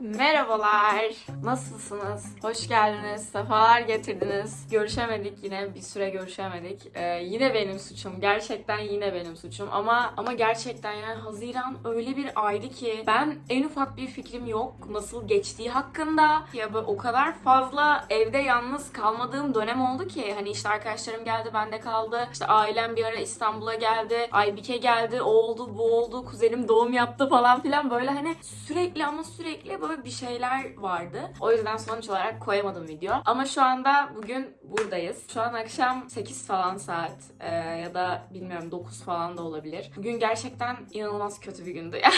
Merhabalar. Nasılsınız? Hoş geldiniz. Sefalar getirdiniz. Görüşemedik yine. Bir süre görüşemedik. Ee, yine benim suçum. Gerçekten yine benim suçum. Ama ama gerçekten yani Haziran öyle bir aydı ki ben en ufak bir fikrim yok nasıl geçtiği hakkında. Ya böyle o kadar fazla evde yalnız kalmadığım dönem oldu ki hani işte arkadaşlarım geldi bende kaldı. İşte ailem bir ara İstanbul'a geldi. Aybike geldi. O oldu bu oldu. Kuzenim doğum yaptı falan filan böyle hani sürekli ama sürekli böyle bir şeyler vardı. O yüzden sonuç olarak koyamadım video. Ama şu anda bugün buradayız. Şu an akşam 8 falan saat Ee, ya da bilmiyorum 9 falan da olabilir. Bugün gerçekten inanılmaz kötü bir gündü.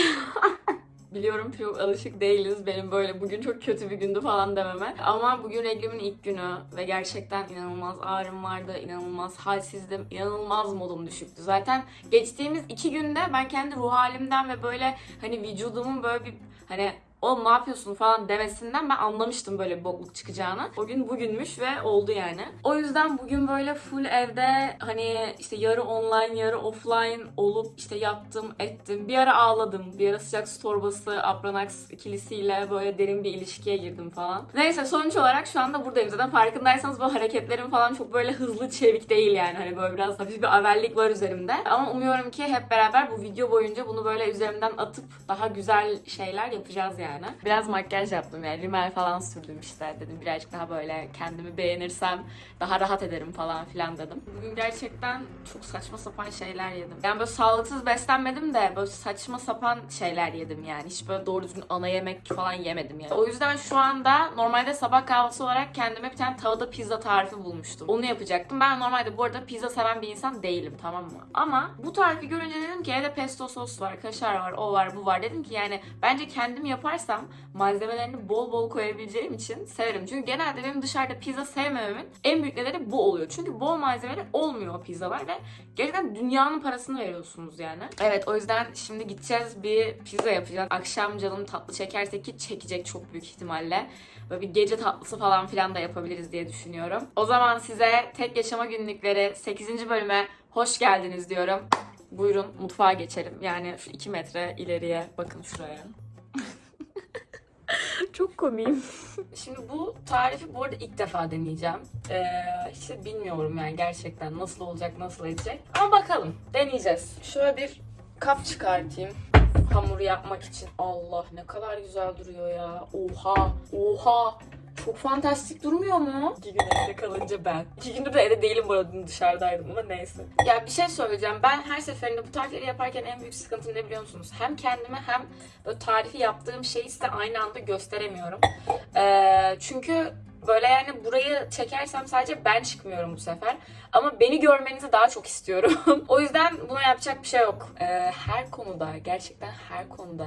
Biliyorum çok alışık değiliz benim böyle bugün çok kötü bir gündü falan dememe. Ama bugün reglimin ilk günü ve gerçekten inanılmaz ağrım vardı, inanılmaz halsizdim, inanılmaz modum düşüktü. Zaten geçtiğimiz iki günde ben kendi ruh halimden ve böyle hani vücudumun böyle bir hani oğlum ne yapıyorsun falan demesinden ben anlamıştım böyle bokluk çıkacağını. O gün bugünmüş ve oldu yani. O yüzden bugün böyle full evde hani işte yarı online yarı offline olup işte yattım ettim. Bir ara ağladım. Bir ara sıcak su torbası Apranax ikilisiyle böyle derin bir ilişkiye girdim falan. Neyse sonuç olarak şu anda buradayım. Zaten farkındaysanız bu hareketlerim falan çok böyle hızlı çevik değil yani. Hani böyle biraz hafif bir avellik var üzerimde. Ama umuyorum ki hep beraber bu video boyunca bunu böyle üzerimden atıp daha güzel şeyler yapacağız yani. Biraz makyaj yaptım yani rimel falan sürdüm işte dedim birazcık daha böyle kendimi beğenirsem daha rahat ederim falan filan dedim. Bugün gerçekten çok saçma sapan şeyler yedim. Yani böyle sağlıksız beslenmedim de böyle saçma sapan şeyler yedim yani. Hiç böyle doğru düzgün ana yemek falan yemedim yani. O yüzden şu anda normalde sabah kahvaltısı olarak kendime bir tane tavada pizza tarifi bulmuştum. Onu yapacaktım. Ben normalde bu arada pizza seven bir insan değilim tamam mı? Ama bu tarifi görünce dedim ki evde pesto sos var, kaşar var, o var, bu var. Dedim ki yani bence kendim yaparsam malzemelerini bol bol koyabileceğim için severim. Çünkü genelde benim dışarıda pizza sevmememin en büyük nedeni bu oluyor. Çünkü bol malzemeli olmuyor o pizzalar ve gerçekten dünyanın parasını veriyorsunuz yani. Evet o yüzden şimdi gideceğiz bir pizza yapacağız. Akşam canım tatlı çekerse ki çekecek çok büyük ihtimalle. Böyle bir gece tatlısı falan filan da yapabiliriz diye düşünüyorum. O zaman size tek yaşama günlükleri 8. bölüme hoş geldiniz diyorum. Buyurun mutfağa geçelim. Yani şu 2 metre ileriye bakın şuraya. Çok komiyim. Şimdi bu tarifi bu arada ilk defa deneyeceğim. Ee, işte bilmiyorum yani gerçekten nasıl olacak, nasıl edecek. Ama bakalım, deneyeceğiz. Şöyle bir kap çıkartayım hamur yapmak için. Allah ne kadar güzel duruyor ya. Oha, oha. Çok fantastik durmuyor mu? İki gün evde kalınca ben. İki gündür de evde değilim bu arada dışarıdaydım ama neyse. Ya bir şey söyleyeceğim. Ben her seferinde bu tarifleri yaparken en büyük sıkıntım ne biliyor musunuz? Hem kendime hem böyle tarifi yaptığım şeyi size aynı anda gösteremiyorum. Ee, çünkü böyle yani burayı çekersem sadece ben çıkmıyorum bu sefer. Ama beni görmenizi daha çok istiyorum. o yüzden buna yapacak bir şey yok. Ee, her konuda, gerçekten her konuda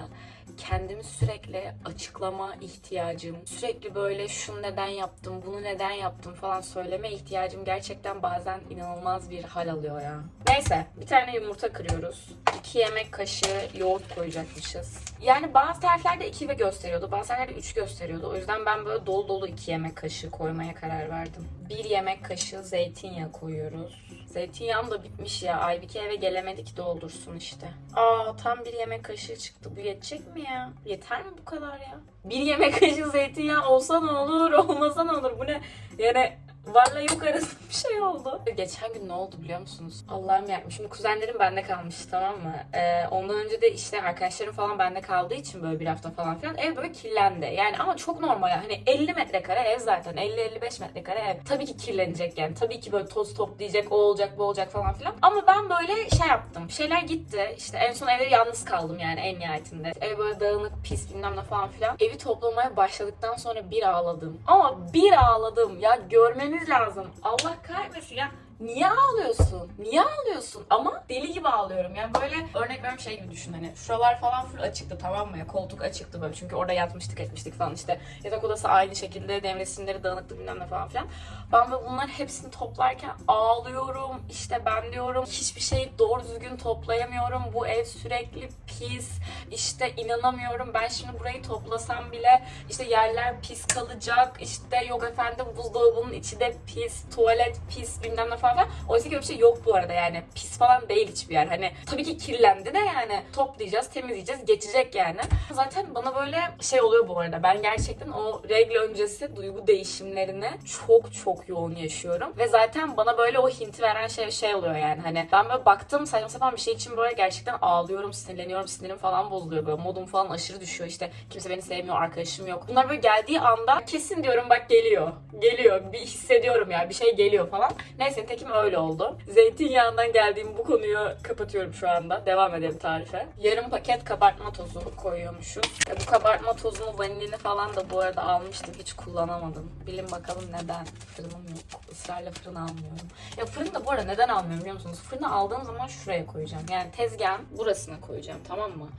kendimi sürekli açıklama ihtiyacım, sürekli böyle şunu neden yaptım, bunu neden yaptım falan söyleme ihtiyacım gerçekten bazen inanılmaz bir hal alıyor ya. Neyse bir tane yumurta kırıyoruz. 2 yemek kaşığı yoğurt koyacakmışız. Yani bazı tariflerde 2 ve gösteriyordu, bazı tariflerde 3 gösteriyordu. O yüzden ben böyle dolu dolu 2 yemek kaşığı koymaya karar verdim. 1 yemek kaşığı zeytinyağı koyuyoruz. Zeytinyağım da bitmiş ya. Aybike eve gelemedi ki doldursun işte. Aa tam bir yemek kaşığı çıktı. Bu yetecek mi ya? Yeter mi bu kadar ya? Bir yemek kaşığı zeytinyağı olsa ne olur, olmasa ne olur? Bu ne? Yani varla yok arasında bir şey oldu. Geçen gün ne oldu biliyor musunuz? Allah'ım ya. Şimdi kuzenlerim bende kalmış tamam mı? Ee, ondan önce de işte arkadaşlarım falan bende kaldığı için böyle bir hafta falan filan ev böyle kirlendi. Yani ama çok normal ya. Hani 50 metrekare ev zaten. 50-55 metrekare ev. Tabii ki kirlenecek yani. Tabii ki böyle toz toplayacak, o olacak, bu olacak falan filan. Ama ben böyle şey yaptım. Şeyler gitti. İşte en son evde yalnız kaldım yani en nihayetinde. Ev böyle dağınık, pis bilmem ne falan filan. Evi toplamaya başladıktan sonra bir ağladım. Ama bir ağladım. Ya görmeniz lazım. Allah kahretmesin ya. Niye ağlıyorsun? Niye ağlıyorsun? Ama deli gibi ağlıyorum. Yani böyle örnek veriyorum şey gibi düşün hani. Şuralar falan full açıktı tamam mı? Ya, koltuk açıktı böyle. Çünkü orada yatmıştık etmiştik falan işte. Yatak odası aynı şekilde. Nevresimleri dağınıktı bilmem ne falan filan. Ben böyle bunların hepsini toplarken ağlıyorum. İşte ben diyorum hiçbir şeyi doğru düzgün toplayamıyorum. Bu ev sürekli pis. İşte inanamıyorum. Ben şimdi burayı toplasam bile işte yerler pis kalacak. İşte yok efendim buzdolabının içi de pis. Tuvalet pis bilmem ne falan falan. Oysa ki öyle bir şey yok bu arada yani. Pis falan değil hiçbir yer. Hani tabii ki kirlendi de yani toplayacağız, temizleyeceğiz, geçecek yani. Zaten bana böyle şey oluyor bu arada. Ben gerçekten o regl öncesi duygu değişimlerini çok çok yoğun yaşıyorum. Ve zaten bana böyle o hinti veren şey şey oluyor yani. Hani ben böyle baktım saçma sapan bir şey için böyle gerçekten ağlıyorum, sinirleniyorum, sinirim falan bozuluyor böyle. Modum falan aşırı düşüyor işte. Kimse beni sevmiyor, arkadaşım yok. Bunlar böyle geldiği anda kesin diyorum bak geliyor. Geliyor. Bir hissediyorum ya. Bir şey geliyor falan. Neyse nitekim öyle oldu. Zeytinyağından geldiğim bu konuyu kapatıyorum şu anda. Devam edelim tarife. Yarım paket kabartma tozu koyuyormuşuz. E, bu kabartma tozunu vanilini falan da bu arada almıştım. Hiç kullanamadım. Bilin bakalım neden. Fırınım yok. Israrla fırın almıyorum. Ya fırını da bu arada neden almıyorum biliyor musunuz? Fırını aldığım zaman şuraya koyacağım. Yani tezgahın burasına koyacağım tamam mı?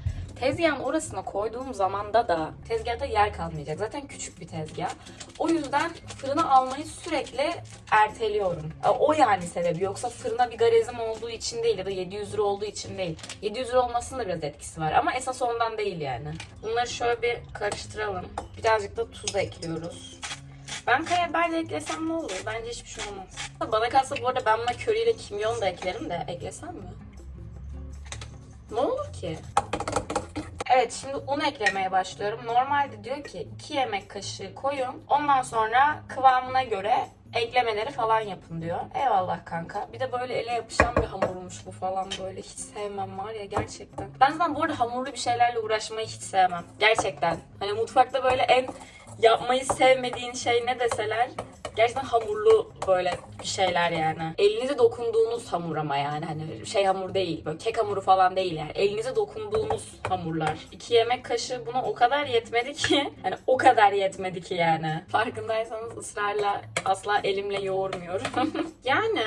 Tezgahın orasına koyduğum zamanda da tezgahta yer kalmayacak. Zaten küçük bir tezgah. O yüzden fırına almayı sürekli erteliyorum. E, O yani sebebi. Yoksa fırına bir garezim olduğu için değil ya da 700 lira olduğu için değil. 700 lira olmasının da biraz etkisi var. Ama esas ondan değil yani. Bunları şöyle bir karıştıralım. Birazcık da tuz ekliyoruz. Ben karabiber de eklesem ne olur? Bence hiçbir şey olmaz. Bana kalsa bu arada ben buna köri ile kimyon da eklerim de eklesem mi? Ne olur ki? Evet şimdi un eklemeye başlıyorum. Normalde diyor ki 2 yemek kaşığı koyun. Ondan sonra kıvamına göre eklemeleri falan yapın diyor. Eyvallah kanka. Bir de böyle ele yapışan bir hamurmuş bu falan böyle. Hiç sevmem var ya gerçekten. Ben zaten bu arada hamurlu bir şeylerle uğraşmayı hiç sevmem. Gerçekten. Hani mutfakta böyle en yapmayı sevmediğin şey ne deseler gerçekten hamurlu böyle bir şeyler yani. Elinize dokunduğunuz hamur ama yani hani şey hamur değil böyle kek hamuru falan değil yani. Elinize dokunduğunuz hamurlar. İki yemek kaşığı buna o kadar yetmedi ki hani o kadar yetmedi ki yani. Farkındaysanız ısrarla asla elimle yoğurmuyorum. yani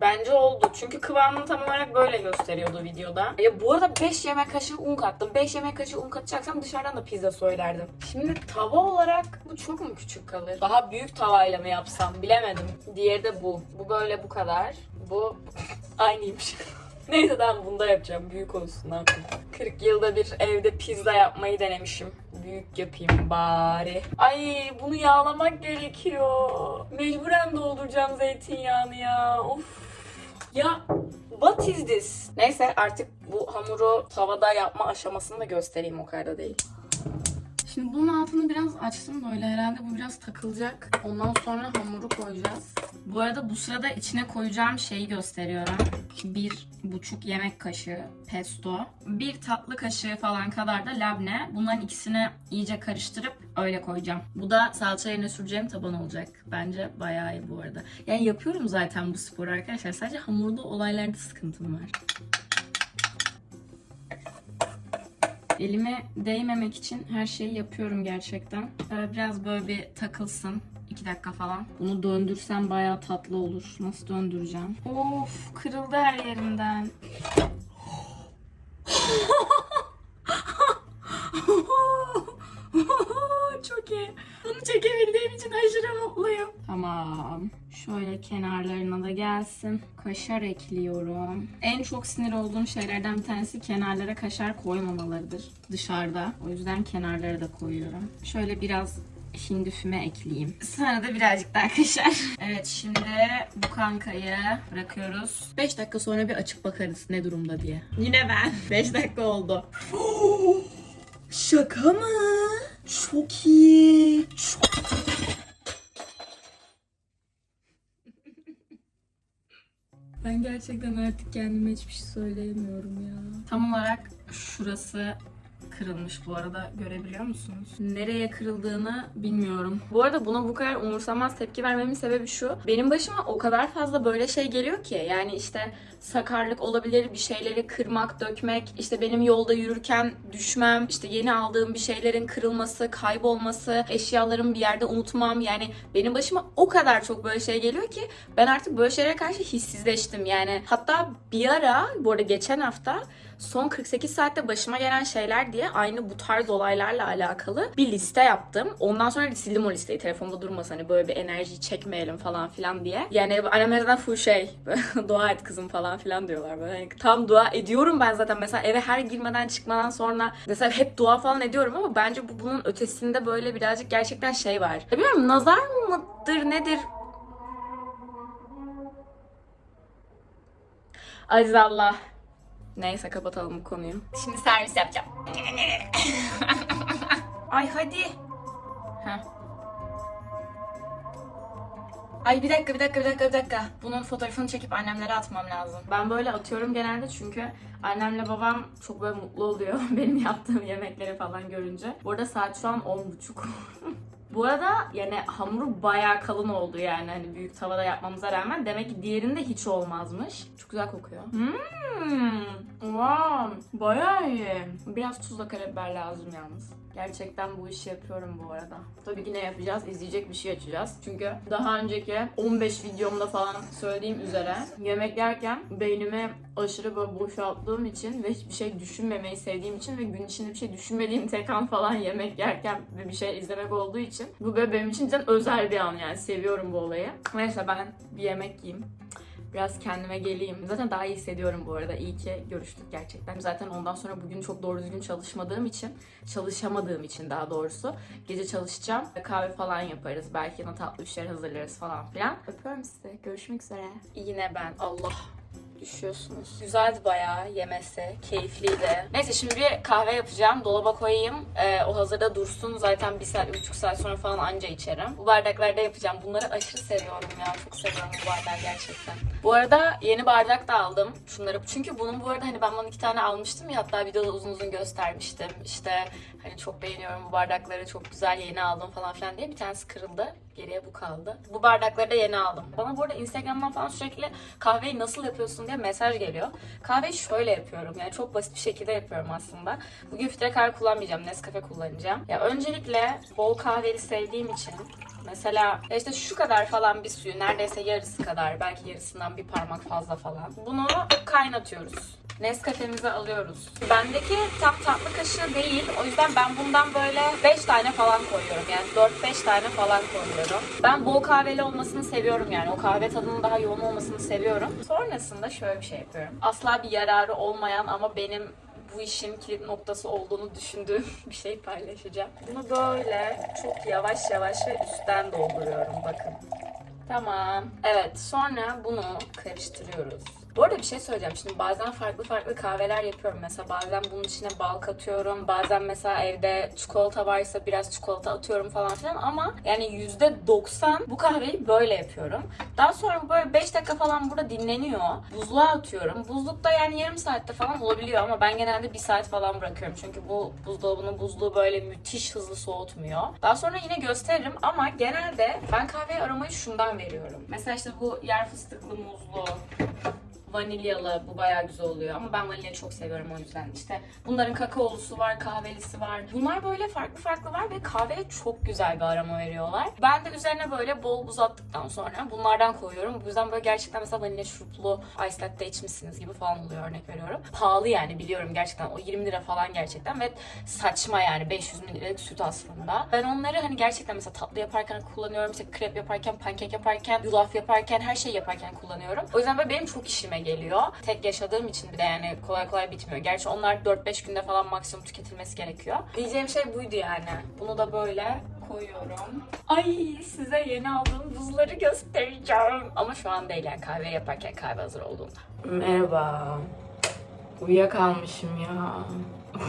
Bence oldu. Çünkü kıvamını tam olarak böyle gösteriyordu videoda. Ya bu arada 5 yemek kaşığı un kattım. 5 yemek kaşığı un katacaksam dışarıdan da pizza söylerdim. Şimdi tava olarak bu çok mu küçük kalır? Daha büyük tavayla mı yapsam bilemedim. Diğeri de bu. Bu böyle bu kadar. Bu aynıymış. Neyse ben bunda yapacağım. Büyük olsun artık. 40 yılda bir evde pizza yapmayı denemişim. Büyük yapayım bari. Ay bunu yağlamak gerekiyor. Mecburen dolduracağım zeytinyağını ya. Of. Ya what is this? Neyse artık bu hamuru tavada yapma aşamasını da göstereyim o kadar da değil. Şimdi bunun altını biraz açtım böyle herhalde bu biraz takılacak. Ondan sonra hamuru koyacağız. Bu arada bu sırada içine koyacağım şeyi gösteriyorum. Bir buçuk yemek kaşığı pesto. Bir tatlı kaşığı falan kadar da labne. Bunların ikisini iyice karıştırıp öyle koyacağım. Bu da salça yerine süreceğim taban olacak. Bence bayağı iyi bu arada. Yani yapıyorum zaten bu sporu arkadaşlar. Sadece hamurda olaylarda sıkıntım var. Elime değmemek için her şeyi yapıyorum gerçekten. Böyle biraz böyle bir takılsın. 2 dakika falan. Bunu döndürsem bayağı tatlı olur. Nasıl döndüreceğim? Of kırıldı her yerinden. Çok iyi. Bunu çekebildiğim için aşırı mutluyum. Tamam. Şöyle kenarlarına da gelsin. Kaşar ekliyorum. En çok sinir olduğum şeylerden bir tanesi kenarlara kaşar koymamalarıdır dışarıda. O yüzden kenarlara da koyuyorum. Şöyle biraz hindi füme ekleyeyim. Sonra da birazcık daha kaşar. Evet şimdi bu kankayı bırakıyoruz. 5 dakika sonra bir açıp bakarız ne durumda diye. Yine ben. 5 dakika oldu. Şaka mı? Çok iyi. Çok Ben gerçekten artık kendime hiçbir şey söyleyemiyorum ya. Tam olarak şurası kırılmış bu arada görebiliyor musunuz? Nereye kırıldığını bilmiyorum. Bu arada buna bu kadar umursamaz tepki vermemin sebebi şu. Benim başıma o kadar fazla böyle şey geliyor ki. Yani işte sakarlık olabilir, bir şeyleri kırmak, dökmek, işte benim yolda yürürken düşmem, işte yeni aldığım bir şeylerin kırılması, kaybolması, eşyalarımı bir yerde unutmam. Yani benim başıma o kadar çok böyle şey geliyor ki ben artık böyle şeylere karşı hissizleştim. Yani hatta bir ara, bu arada geçen hafta son 48 saatte başıma gelen şeyler diye aynı bu tarz olaylarla alakalı bir liste yaptım. Ondan sonra sildim o listeyi telefonda durmasın hani böyle bir enerjiyi çekmeyelim falan filan diye. Yani annemlerden full şey dua et kızım falan filan diyorlar böyle. Yani tam dua ediyorum ben zaten mesela eve her girmeden çıkmadan sonra mesela hep dua falan ediyorum ama bence bu bunun ötesinde böyle birazcık gerçekten şey var. Bilmiyorum nazar mıdır nedir Aziz Allah Neyse kapatalım bu konuyu. Şimdi servis yapacağım. Ay hadi. Heh. Ay bir dakika bir dakika bir dakika bir dakika. Bunun fotoğrafını çekip annemlere atmam lazım. Ben böyle atıyorum genelde çünkü annemle babam çok böyle mutlu oluyor benim yaptığım yemekleri falan görünce. Bu arada saat şu an 10.30. Bu arada yani hamuru bayağı kalın oldu yani hani büyük tavada yapmamıza rağmen. Demek ki diğerinde hiç olmazmış. Çok güzel kokuyor. Hmm. Wow. Bayağı iyi. Biraz tuzla karabiber lazım yalnız. Gerçekten bu işi yapıyorum bu arada. Tabii ki ne yapacağız? İzleyecek bir şey açacağız. Çünkü daha önceki 15 videomda falan söylediğim üzere yemek yerken beynimi aşırı böyle boşalttığım için ve hiçbir şey düşünmemeyi sevdiğim için ve gün içinde bir şey düşünmediğim tek an falan yemek yerken ve bir şey izlemek olduğu için bu böyle benim için özel bir an yani seviyorum bu olayı. Neyse ben bir yemek yiyeyim. Biraz kendime geleyim. Zaten daha iyi hissediyorum bu arada. İyi ki görüştük gerçekten. Zaten ondan sonra bugün çok doğru düzgün çalışmadığım için, çalışamadığım için daha doğrusu gece çalışacağım. Kahve falan yaparız. Belki yine tatlı bir şeyler hazırlarız falan filan. Öpüyorum sizi. Görüşmek üzere. Yine ben. Allah düşüyorsunuz. Güzeldi bayağı yemesi, keyifliydi. Neyse şimdi bir kahve yapacağım. Dolaba koyayım. Ee, o hazırda dursun. Zaten bir saat, bir buçuk saat sonra falan anca içerim. Bu bardaklarda yapacağım. Bunları aşırı seviyorum ya. Çok seviyorum bu bardağı gerçekten. Bu arada yeni bardak da aldım. Şunları. Çünkü bunun bu arada hani ben bunu iki tane almıştım ya. Hatta videoda uzun uzun göstermiştim. İşte hani çok beğeniyorum bu bardakları. Çok güzel yeni aldım falan filan diye. Bir tanesi kırıldı. Geriye bu kaldı. Bu bardakları da yeni aldım. Bana bu arada Instagram'dan falan sürekli kahveyi nasıl yapıyorsun diye mesaj geliyor. Kahveyi şöyle yapıyorum. Yani çok basit bir şekilde yapıyorum aslında. Bugün filtre kahve kullanmayacağım. Nescafe kullanacağım. Ya öncelikle bol kahveli sevdiğim için Mesela işte şu kadar falan bir suyu, neredeyse yarısı kadar, belki yarısından bir parmak fazla falan. Bunu kaynatıyoruz. Nescafe'mizi alıyoruz. Bendeki tam tatlı kaşığı değil. O yüzden ben bundan böyle 5 tane falan koyuyorum. Yani 4-5 tane falan koyuyorum. Ben bol kahveli olmasını seviyorum yani. O kahve tadının daha yoğun olmasını seviyorum. Sonrasında şöyle bir şey yapıyorum. Asla bir yararı olmayan ama benim bu işin kilit noktası olduğunu düşündüğüm bir şey paylaşacağım. Bunu böyle çok yavaş yavaş ve üstten dolduruyorum bakın. Tamam. Evet sonra bunu karıştırıyoruz. Bu arada bir şey söyleyeceğim. Şimdi bazen farklı farklı kahveler yapıyorum. Mesela bazen bunun içine bal katıyorum. Bazen mesela evde çikolata varsa biraz çikolata atıyorum falan filan. Ama yani %90 bu kahveyi böyle yapıyorum. Daha sonra böyle 5 dakika falan burada dinleniyor. Buzluğa atıyorum. Buzlukta yani yarım saatte falan olabiliyor ama ben genelde 1 saat falan bırakıyorum. Çünkü bu buzdolabının buzluğu böyle müthiş hızlı soğutmuyor. Daha sonra yine gösteririm ama genelde ben kahveye aromayı şundan veriyorum. Mesela işte bu yer fıstıklı muzlu vanilyalı bu bayağı güzel oluyor ama ben vanilyayı çok seviyorum o yüzden. İşte bunların kakaolusu var, kahvelisi var. Bunlar böyle farklı farklı var ve kahveye çok güzel bir aroma veriyorlar. Ben de üzerine böyle bol buz attıktan sonra bunlardan koyuyorum. Bu yüzden böyle gerçekten mesela vanilya şuruplu ice latte içmişsiniz gibi falan oluyor örnek veriyorum. Pahalı yani biliyorum gerçekten o 20 lira falan gerçekten ve saçma yani 500 mililitrelik süt aslında. Ben onları hani gerçekten mesela tatlı yaparken kullanıyorum. İşte krep yaparken, pankek yaparken, yulaf yaparken, her şey yaparken kullanıyorum. O yüzden böyle benim çok işime geliyor. Tek yaşadığım için bir de yani kolay kolay bitmiyor. Gerçi onlar 4-5 günde falan maksimum tüketilmesi gerekiyor. Diyeceğim şey buydu yani. Bunu da böyle koyuyorum. Ay size yeni aldığım buzları göstereceğim. Ama şu an değil yani kahve yaparken kahve hazır olduğunda. Merhaba. Uyuyakalmışım ya.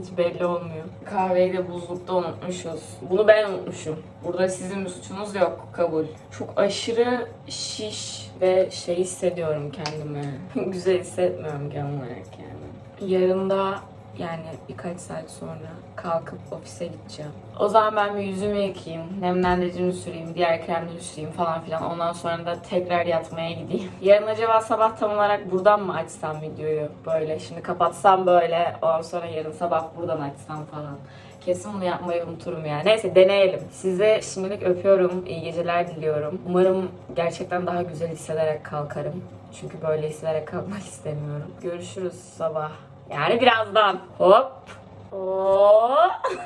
Hiç belli olmuyor. Kahveyi de buzlukta unutmuşuz. Bunu ben unutmuşum. Burada sizin bir suçunuz yok. Kabul. Çok aşırı şiş ve şey hissediyorum kendimi. Güzel hissetmiyorum genel olarak yani. Yarın da yani birkaç saat sonra kalkıp ofise gideceğim. O zaman ben bir yüzümü yıkayayım, nemlendiricimi süreyim, diğer kremleri süreyim falan filan. Ondan sonra da tekrar yatmaya gideyim. Yarın acaba sabah tam olarak buradan mı açsam videoyu? Böyle şimdi kapatsam böyle, ondan sonra yarın sabah buradan açsam falan. Kesin bunu yapmayı unuturum ya. Neyse deneyelim. Size şimdilik öpüyorum. İyi geceler diliyorum. Umarım gerçekten daha güzel hissederek kalkarım. Çünkü böyle hissederek kalkmak istemiyorum. Görüşürüz sabah. Yani birazdan. Hop. Hop.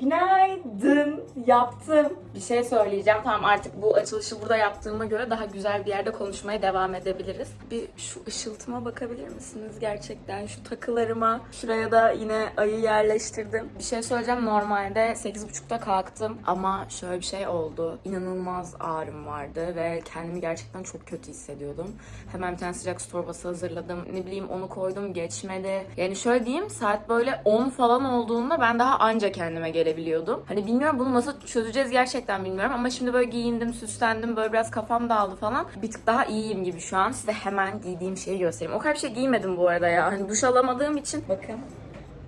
Günaydın. Yaptım. Bir şey söyleyeceğim. Tamam artık bu açılışı burada yaptığıma göre daha güzel bir yerde konuşmaya devam edebiliriz. Bir şu ışıltıma bakabilir misiniz gerçekten? Şu takılarıma. Şuraya da yine ayı yerleştirdim. Bir şey söyleyeceğim. Normalde 8.30'da kalktım ama şöyle bir şey oldu. İnanılmaz ağrım vardı ve kendimi gerçekten çok kötü hissediyordum. Hemen bir tane sıcak su torbası hazırladım. Ne bileyim onu koydum geçmedi. Yani şöyle diyeyim saat böyle 10 falan olduğunda ben daha anca kendime gelebiliyordum. Hani bilmiyorum bunu nasıl çözeceğiz gerçekten bilmiyorum ama şimdi böyle giyindim, süslendim, böyle biraz kafam dağıldı falan. Bir tık daha iyiyim gibi şu an. Size hemen giydiğim şeyi göstereyim. O kadar bir şey giymedim bu arada ya. Hani duş alamadığım için. Bakın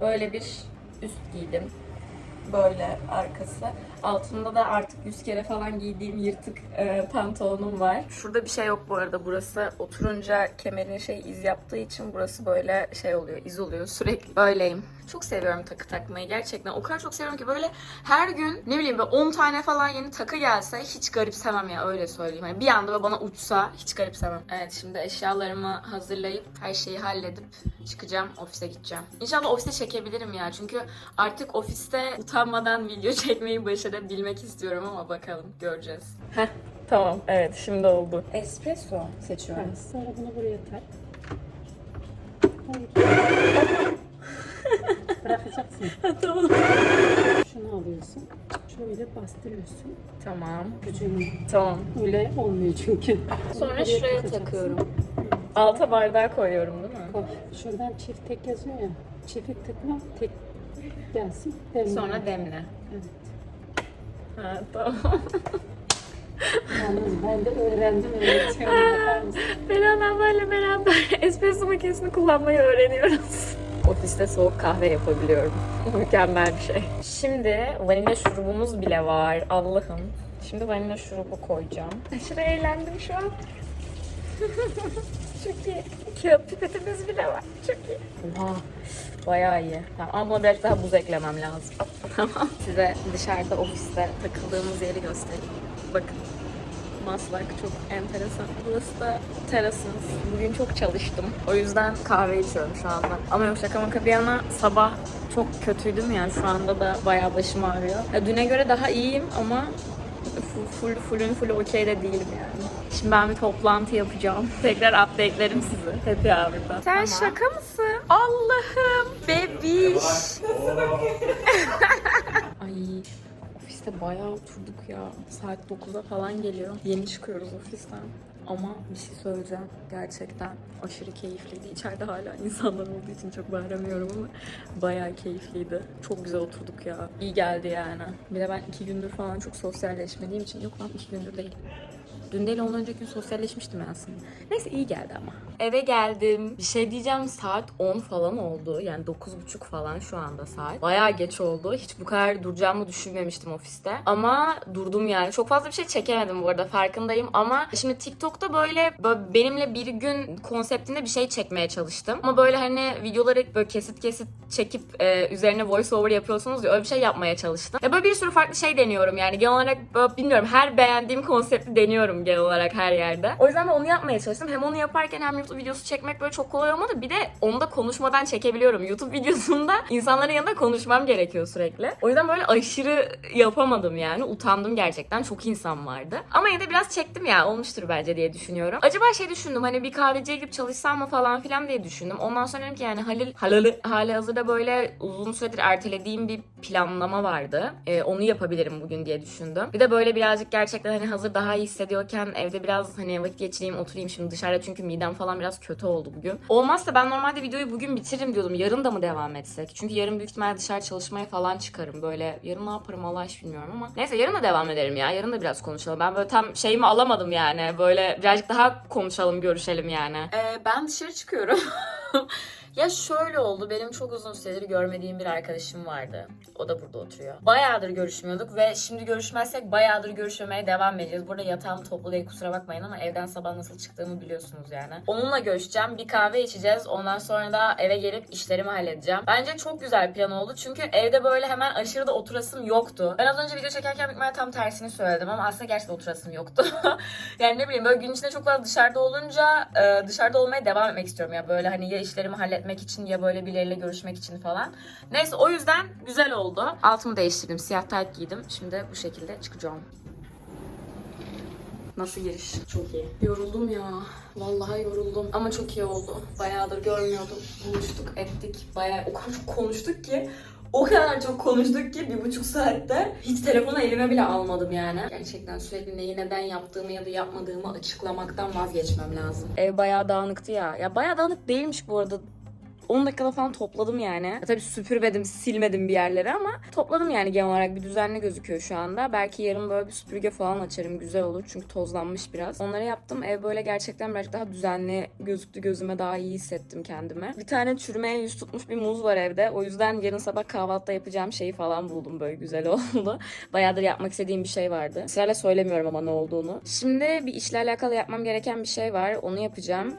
böyle bir üst giydim. Böyle arkası. Altında da artık 100 kere falan giydiğim yırtık e, pantolonum var. Şurada bir şey yok bu arada. Burası oturunca kemerin şey iz yaptığı için burası böyle şey oluyor, iz oluyor. Sürekli böyleyim. Çok seviyorum takı takmayı gerçekten. O kadar çok seviyorum ki böyle her gün ne bileyim böyle 10 tane falan yeni takı gelse hiç garipsemem ya öyle söyleyeyim. Yani bir anda böyle bana uçsa hiç garipsemem. Evet şimdi eşyalarımı hazırlayıp her şeyi halledip çıkacağım ofise gideceğim. İnşallah ofiste çekebilirim ya çünkü artık ofiste utanmadan video çekmeyi başarabilmek istiyorum ama bakalım göreceğiz. Heh tamam evet şimdi oldu. Espresso seçiyorum. Evet, sonra bunu buraya tak. Hayır. Bırakacaksın. tamam. Şunu alıyorsun. Şöyle bastırıyorsun. Tamam. Gücünü. Tamam. Öyle olmuyor çünkü. Sonra Buraya şuraya takacaksın. takıyorum. Alta bardağı koyuyorum değil mi? Koy. Şuradan çift tek yazıyor ya. Çift tıkla tek gelsin. Demle. Sonra demle. Evet. Ha tamam. Yalnız ben de öğrendim öğretiyorum. Beren ablayla beraber espresso makinesini kullanmayı öğreniyoruz. Ofiste soğuk kahve yapabiliyorum. Mükemmel bir şey. Şimdi vanilya şurubumuz bile var. Allah'ım. Şimdi vanilya şurubu koyacağım. Aşırı eğlendim şu an. Çok iyi. Kağıt pipetimiz bile var. Çok iyi. Oha. Bayağı iyi. Tamam, ama buna biraz daha buz eklemem lazım. Tamam. Size dışarıda ofiste takıldığımız yeri göstereyim. Bakın. Maslak çok enteresan. Burası da terasımız. Bugün çok çalıştım. O yüzden kahve içiyorum şu anda. Ama yok şaka maka bir yana sabah çok kötüydüm yani şu anda da bayağı başım ağrıyor. Ya düne göre daha iyiyim ama full, full, fullün full okey de değilim yani. Şimdi ben bir toplantı yapacağım. Tekrar update'lerim sizi. Happy Hour'da. Sen şaka mısın? Allah'ım bebiş. Ay ofiste bayağı oturduk ya. Saat 9'a falan geliyor. Yeni çıkıyoruz ofisten. Ama bir şey söyleyeceğim. Gerçekten aşırı keyifliydi. İçeride hala insanlar olduğu için çok bağıramıyorum ama bayağı keyifliydi. Çok güzel oturduk ya. İyi geldi yani. Bir de ben iki gündür falan çok sosyalleşmediğim için yok lan iki gündür değil. Dün değil ondan önceki gün sosyalleşmiştim aslında. Neyse iyi geldi ama. Eve geldim. Bir şey diyeceğim saat 10 falan oldu. Yani 9.30 falan şu anda saat. Bayağı geç oldu. Hiç bu kadar duracağımı düşünmemiştim ofiste. Ama durdum yani. Çok fazla bir şey çekemedim bu arada farkındayım. Ama şimdi TikTok'ta böyle, böyle benimle bir gün konseptinde bir şey çekmeye çalıştım. Ama böyle hani videoları böyle kesit kesit çekip e, üzerine voice over yapıyorsunuz ya öyle bir şey yapmaya çalıştım. Ya böyle bir sürü farklı şey deniyorum yani. Genel olarak böyle bilmiyorum her beğendiğim konsepti deniyorum genel olarak her yerde. O yüzden de onu yapmaya çalıştım. Hem onu yaparken hem YouTube videosu çekmek böyle çok kolay olmadı. Bir de onu da konuşmadan çekebiliyorum. YouTube videosunda insanların yanında konuşmam gerekiyor sürekli. O yüzden böyle aşırı yapamadım yani. Utandım gerçekten. Çok insan vardı. Ama yine de biraz çektim ya. Olmuştur bence diye düşünüyorum. Acaba şey düşündüm hani bir kahveciye gidip çalışsam mı falan filan diye düşündüm. Ondan sonra dedim ki yani Halil, Halil'i hali hazırda böyle uzun süredir ertelediğim bir planlama vardı. Ee, onu yapabilirim bugün diye düşündüm. Bir de böyle birazcık gerçekten hani hazır daha iyi hissediyorken evde biraz hani vakit geçireyim oturayım şimdi dışarıda çünkü midem falan biraz kötü oldu bugün. Olmazsa ben normalde videoyu bugün bitiririm diyordum. Yarın da mı devam etsek? Çünkü yarın büyük ihtimalle dışarı çalışmaya falan çıkarım. Böyle yarın ne yaparım Allah hiç bilmiyorum ama. Neyse yarın da devam ederim ya. Yarın da biraz konuşalım. Ben böyle tam şeyimi alamadım yani. Böyle birazcık daha konuşalım, görüşelim yani. Ee, ben dışarı çıkıyorum. Ya şöyle oldu. Benim çok uzun süredir görmediğim bir arkadaşım vardı. O da burada oturuyor. Bayağıdır görüşmüyorduk ve şimdi görüşmezsek bayağıdır görüşmemeye devam edeceğiz. Burada yatağım toplu değil kusura bakmayın ama evden sabah nasıl çıktığımı biliyorsunuz yani. Onunla görüşeceğim. Bir kahve içeceğiz. Ondan sonra da eve gelip işlerimi halledeceğim. Bence çok güzel plan oldu. Çünkü evde böyle hemen aşırı da oturasım yoktu. Ben az önce video çekerken ihtimalle tam tersini söyledim ama aslında gerçekten oturasım yoktu. yani ne bileyim böyle gün içinde çok fazla dışarıda olunca e, dışarıda olmaya devam etmek istiyorum ya. Böyle hani ya işlerimi halletmek için ya böyle birileriyle görüşmek için falan. Neyse o yüzden güzel oldu. Altımı değiştirdim. Siyah tayt giydim. Şimdi bu şekilde çıkacağım. Nasıl giriş? Çok iyi. Yoruldum ya. Vallahi yoruldum. Ama çok iyi oldu. Bayağıdır görmüyordum. Buluştuk, ettik. Bayağı o kadar çok konuştuk ki. O kadar çok konuştuk ki bir buçuk saatte hiç telefonu elime bile almadım yani. Gerçekten sürekli neyi neden yaptığımı ya da yapmadığımı açıklamaktan vazgeçmem lazım. Ev bayağı dağınıktı ya. Ya bayağı dağınık değilmiş bu arada. 10 dakikada falan topladım yani. Ya tabii süpürmedim, silmedim bir yerleri ama topladım yani genel olarak bir düzenli gözüküyor şu anda. Belki yarın böyle bir süpürge falan açarım güzel olur çünkü tozlanmış biraz. Onları yaptım. Ev böyle gerçekten birazcık daha düzenli gözüktü. Gözüme daha iyi hissettim kendime. Bir tane çürümeye yüz tutmuş bir muz var evde. O yüzden yarın sabah kahvaltıda yapacağım şeyi falan buldum böyle güzel oldu. Bayağıdır yapmak istediğim bir şey vardı. Sırayla söylemiyorum ama ne olduğunu. Şimdi bir işle alakalı yapmam gereken bir şey var. Onu yapacağım.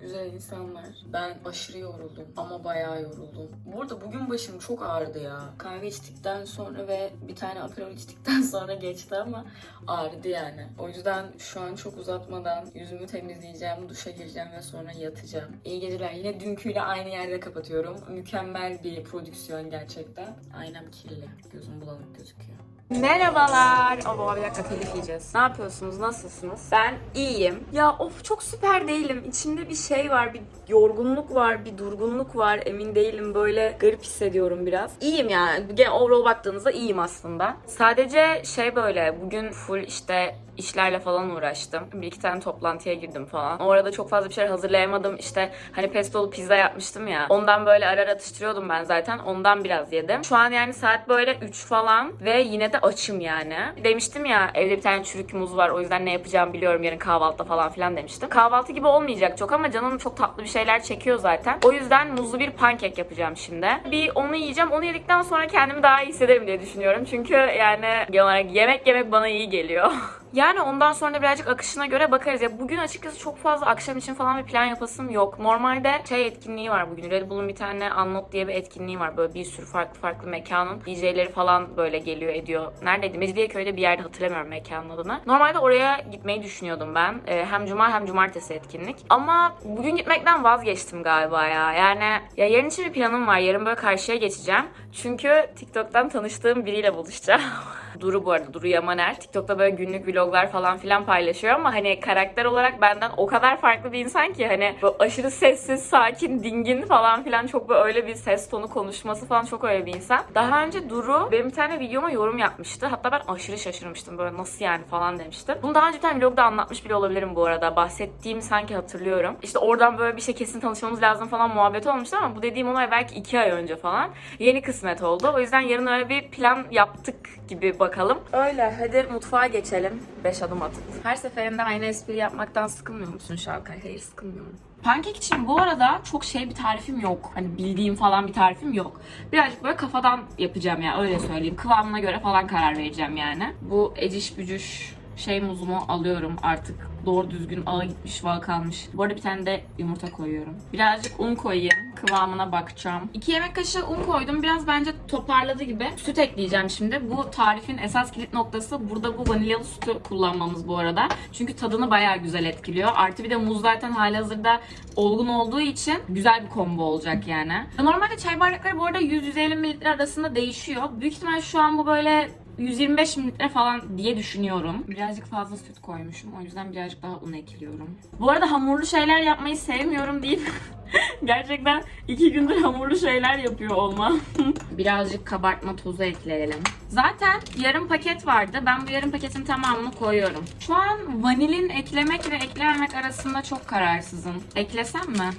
Güzel insanlar. Ben aşırı yoruldum ama bayağı yoruldum. Bu arada bugün başım çok ağrıdı ya. Kahve içtikten sonra ve bir tane aperol içtikten sonra geçti ama ağrıdı yani. O yüzden şu an çok uzatmadan yüzümü temizleyeceğim, duşa gireceğim ve sonra yatacağım. İyi geceler. Yine dünküyle aynı yerde kapatıyorum. Mükemmel bir prodüksiyon gerçekten. Aynam kirli. Gözüm bulanık gözüküyor. Merhabalar. O baba bir dakika telif yiyeceğiz. Ne yapıyorsunuz? Nasılsınız? Ben iyiyim. Ya of çok süper değilim. İçimde bir şey var. Bir yorgunluk var. Bir durgunluk var. Emin değilim. Böyle garip hissediyorum biraz. İyiyim yani. Genel overall baktığınızda iyiyim aslında. Sadece şey böyle bugün full işte işlerle falan uğraştım. Bir iki tane toplantıya girdim falan. O arada çok fazla bir şeyler hazırlayamadım. İşte hani pestolu pizza yapmıştım ya. Ondan böyle ara ara atıştırıyordum ben zaten. Ondan biraz yedim. Şu an yani saat böyle 3 falan ve yine de açım yani. Demiştim ya evde bir tane çürük muz var. O yüzden ne yapacağımı biliyorum yarın kahvaltıda falan filan demiştim. Kahvaltı gibi olmayacak çok ama canım çok tatlı bir şeyler çekiyor zaten. O yüzden muzlu bir pankek yapacağım şimdi. Bir onu yiyeceğim. Onu yedikten sonra kendimi daha iyi hissederim diye düşünüyorum. Çünkü yani genel olarak yemek yemek bana iyi geliyor. Yani ondan sonra birazcık akışına göre bakarız. Ya bugün açıkçası çok fazla akşam için falan bir plan yapasım yok. Normalde şey etkinliği var bugün. Red Bull'un bir tane Unlock diye bir etkinliği var. Böyle bir sürü farklı farklı mekanın DJ'leri falan böyle geliyor ediyor. Neredeydi? Mecidiyeköy'de bir yerde hatırlamıyorum mekanın adını. Normalde oraya gitmeyi düşünüyordum ben. Ee, hem cuma hem cumartesi etkinlik. Ama bugün gitmekten vazgeçtim galiba ya. Yani ya yarın için bir planım var. Yarın böyle karşıya geçeceğim. Çünkü TikTok'tan tanıştığım biriyle buluşacağım. Duru bu arada, Duru Yamaner. TikTok'ta böyle günlük vloglar falan filan paylaşıyor ama hani karakter olarak benden o kadar farklı bir insan ki hani aşırı sessiz, sakin, dingin falan filan çok böyle öyle bir ses tonu konuşması falan çok öyle bir insan. Daha önce Duru benim bir tane videoma yorum yapmıştı. Hatta ben aşırı şaşırmıştım böyle nasıl yani falan demiştim. Bunu daha önce bir tane vlogda anlatmış bile olabilirim bu arada. Bahsettiğimi sanki hatırlıyorum. İşte oradan böyle bir şey kesin tanışmamız lazım falan muhabbet olmuştu ama bu dediğim olay belki iki ay önce falan. Yeni kısmet oldu. O yüzden yarın öyle bir plan yaptık gibi bakalım. Öyle hadi mutfağa geçelim. 5 adım atıp. Her seferinde aynı espri yapmaktan sıkılmıyor musun Şalkay? Hayır sıkılmıyorum. Pankek için bu arada çok şey bir tarifim yok. Hani bildiğim falan bir tarifim yok. Birazcık böyle kafadan yapacağım ya öyle söyleyeyim. Kıvamına göre falan karar vereceğim yani. Bu eciş bücüş şey muzumu alıyorum artık. Doğru düzgün ağa gitmiş, val kalmış. Bu arada bir tane de yumurta koyuyorum. Birazcık un koyayım. Kıvamına bakacağım. 2 yemek kaşığı un koydum. Biraz bence toparladı gibi. Süt ekleyeceğim şimdi. Bu tarifin esas kilit noktası burada bu vanilyalı sütü kullanmamız bu arada. Çünkü tadını bayağı güzel etkiliyor. Artı bir de muz zaten halihazırda olgun olduğu için güzel bir combo olacak yani. Normalde çay bardakları bu arada 100-150 mililitre arasında değişiyor. Büyük ihtimal şu an bu böyle 125 mililitre falan diye düşünüyorum. Birazcık fazla süt koymuşum. O yüzden birazcık daha un ekliyorum. Bu arada hamurlu şeyler yapmayı sevmiyorum deyip gerçekten iki gündür hamurlu şeyler yapıyor olmam. birazcık kabartma tozu ekleyelim. Zaten yarım paket vardı. Ben bu yarım paketin tamamını koyuyorum. Şu an vanilin eklemek ve eklememek arasında çok kararsızım. Eklesem mi?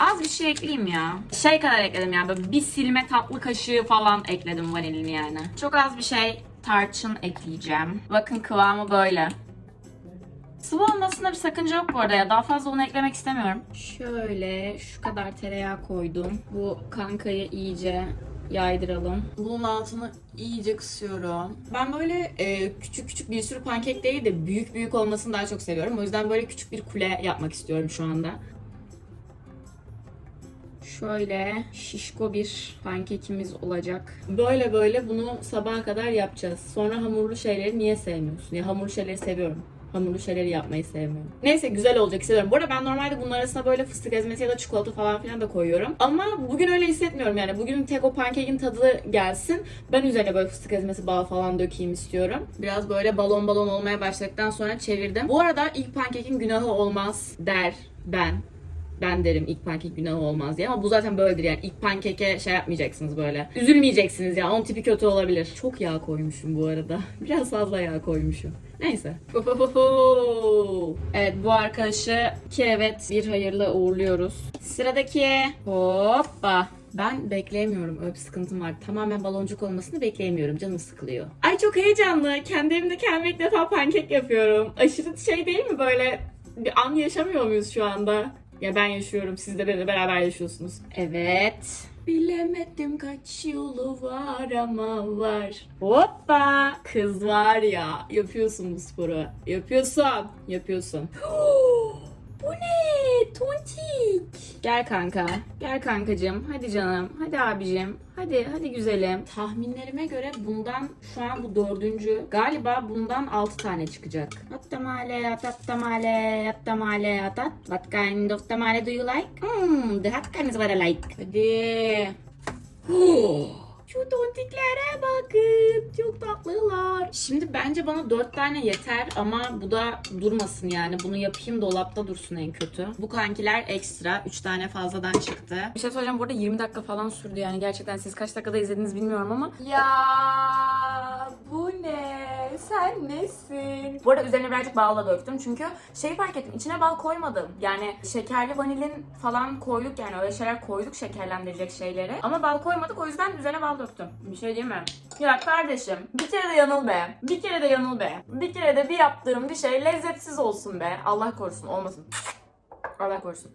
Az bir şey ekleyeyim ya. Şey kadar ekledim yani böyle bir silme tatlı kaşığı falan ekledim vanilini yani. Çok az bir şey tarçın ekleyeceğim. Bakın kıvamı böyle. Sıvı olmasında bir sakınca yok bu arada ya. Daha fazla onu eklemek istemiyorum. Şöyle şu kadar tereyağı koydum. Bu kankayı iyice yaydıralım. Bunun altını iyice kısıyorum. Ben böyle e, küçük küçük bir sürü pankek değil de büyük büyük olmasını daha çok seviyorum. O yüzden böyle küçük bir kule yapmak istiyorum şu anda. Şöyle şişko bir pankekimiz olacak. Böyle böyle bunu sabaha kadar yapacağız. Sonra hamurlu şeyleri niye sevmiyorsun? Ya hamurlu şeyleri seviyorum. Hamurlu şeyleri yapmayı sevmiyorum. Neyse güzel olacak hissediyorum. Bu arada ben normalde bunun arasına böyle fıstık ezmesi ya da çikolata falan filan da koyuyorum. Ama bugün öyle hissetmiyorum yani. Bugün tek o pankekin tadı gelsin. Ben üzerine böyle fıstık ezmesi bağı falan dökeyim istiyorum. Biraz böyle balon balon olmaya başladıktan sonra çevirdim. Bu arada ilk pankekin günahı olmaz der ben. Ben derim ilk pankek günahı olmaz diye ama bu zaten böyledir yani ilk pankeke şey yapmayacaksınız böyle. Üzülmeyeceksiniz ya onun tipi kötü olabilir. Çok yağ koymuşum bu arada. Biraz fazla yağ koymuşum. Neyse. Evet bu arkadaşı ki evet bir hayırlı uğurluyoruz. Sıradaki hoppa. Ben bekleyemiyorum. Öyle bir sıkıntım var. Tamamen baloncuk olmasını bekleyemiyorum. Canım sıkılıyor. Ay çok heyecanlı. Kendi evimde kendime ilk defa pankek yapıyorum. Aşırı şey değil mi böyle? Bir an yaşamıyor muyuz şu anda? Ya ben yaşıyorum. Siz de benimle beraber yaşıyorsunuz. Evet. Bilemedim kaç yolu var ama var. Hoppa! Kız var ya. Yapıyorsun bu sporu. Yapıyorsun. Yapıyorsun. Bu ne? Tontik. Gel kanka. Gel kankacığım. Hadi canım. Hadi abicim. Hadi hadi güzelim. Tahminlerime göre bundan şu an bu dördüncü. Galiba bundan altı tane çıkacak. At tamale, at at tamale, at tamale, at at. What kind of tamale do you like? Hmm, the hot kind is what I like. Hadi. Şu tontiklere bakın. Çok tatlılar. Şimdi bence bana dört tane yeter ama bu da durmasın yani. Bunu yapayım dolapta dursun en kötü. Bu kankiler ekstra. Üç tane fazladan çıktı. Bir şey söyleyeceğim. Bu arada 20 dakika falan sürdü yani. Gerçekten siz kaç dakikada izlediniz bilmiyorum ama. Ya bu ne? Sen nesin? Bu arada üzerine birazcık balla döktüm. Çünkü şey fark ettim. içine bal koymadım. Yani şekerli vanilin falan koyduk yani. Öyle şeyler koyduk şekerlendirecek şeyleri. Ama bal koymadık. O yüzden üzerine bal döktüm. Bir şey diyeyim mi? Ya kardeşim bir kere de yanıl be. Bir kere de yanıl be. Bir kere de bir yaptığım bir şey lezzetsiz olsun be. Allah korusun olmasın. Allah korusun.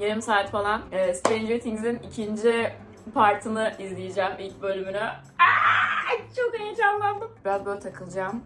Yarım saat falan e, Stranger Things'in ikinci partını izleyeceğim ilk bölümünü. Aa, çok heyecanlandım. Biraz böyle takılacağım.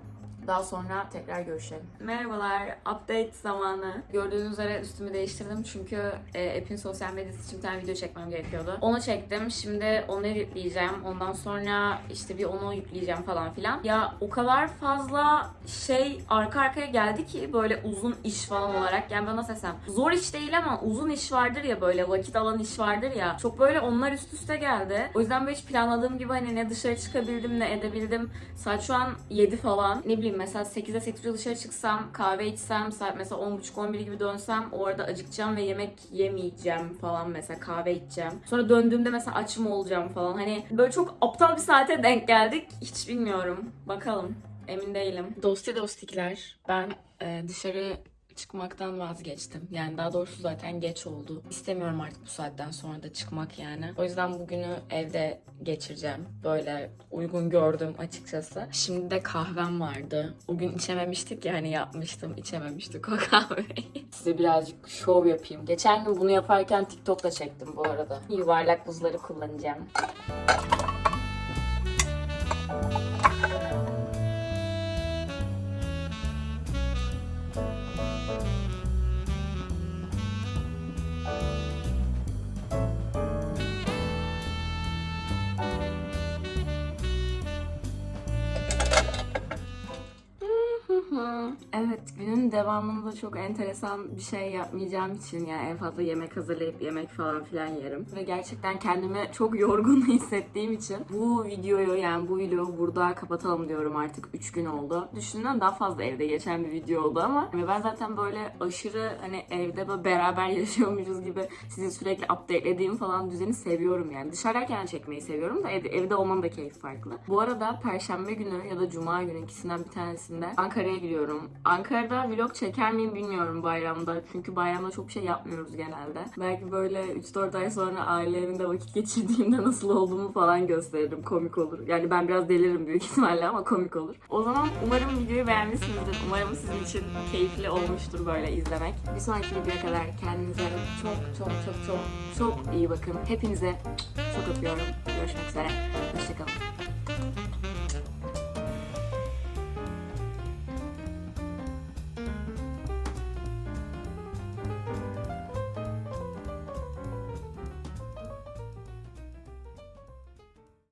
Daha sonra tekrar görüşelim. Merhabalar, update zamanı. Gördüğünüz üzere üstümü değiştirdim çünkü e, app'in sosyal medyası için bir tane video çekmem gerekiyordu. Onu çektim. Şimdi onu editleyeceğim. Ondan sonra işte bir onu yükleyeceğim falan filan. Ya o kadar fazla şey arka arkaya geldi ki böyle uzun iş falan olarak. Yani ben nasıl desem zor iş değil ama uzun iş vardır ya böyle vakit alan iş vardır ya. Çok böyle onlar üst üste geldi. O yüzden böyle hiç planladığım gibi hani ne dışarı çıkabildim ne edebildim. Saat şu an 7 falan. Ne bileyim mesela 8'e 8'de dışarı çıksam kahve içsem saat mesela 10.30-11 gibi dönsem orada acıkacağım ve yemek yemeyeceğim falan mesela kahve içeceğim. Sonra döndüğümde mesela aç mı olacağım falan. Hani böyle çok aptal bir saate denk geldik. Hiç bilmiyorum. Bakalım. Emin değilim. Dosti dostikler. Ben e, dışarı çıkmaktan vazgeçtim. Yani daha doğrusu zaten geç oldu. İstemiyorum artık bu saatten sonra da çıkmak yani. O yüzden bugünü evde geçireceğim. Böyle uygun gördüm açıkçası. Şimdi de kahvem vardı. O gün içememiştik ya hani yapmıştım. içememiştik o kahveyi. Size birazcık şov yapayım. Geçen gün bunu yaparken TikTok'ta çektim bu arada. Yuvarlak buzları kullanacağım. Evet, günün devamında çok enteresan bir şey yapmayacağım için yani en fazla yemek hazırlayıp yemek falan filan yerim. Ve gerçekten kendimi çok yorgun hissettiğim için bu videoyu yani bu vlogu burada kapatalım diyorum artık 3 gün oldu. Düşünden daha fazla evde geçen bir video oldu ama ben zaten böyle aşırı hani evde böyle beraber yaşıyormuşuz gibi sizi sürekli update'lediğim falan düzeni seviyorum yani. Dışarıdayken çekmeyi seviyorum da evde, evde olmanın da keyfi farklı. Bu arada perşembe günü ya da cuma günü ikisinden bir tanesinde Ankara'ya gidiyorum. Ankara'da vlog çeker miyim bilmiyorum bayramda. Çünkü bayramda çok şey yapmıyoruz genelde. Belki böyle 3-4 ay sonra aile evinde vakit geçirdiğimde nasıl olduğumu falan gösteririm. Komik olur. Yani ben biraz deliririm büyük ihtimalle ama komik olur. O zaman umarım videoyu beğenmişsinizdir. Umarım sizin için keyifli olmuştur böyle izlemek. Bir sonraki videoya kadar kendinize çok çok çok çok çok iyi bakın. Hepinize çok öpüyorum. Görüşmek üzere. Hoşçakalın.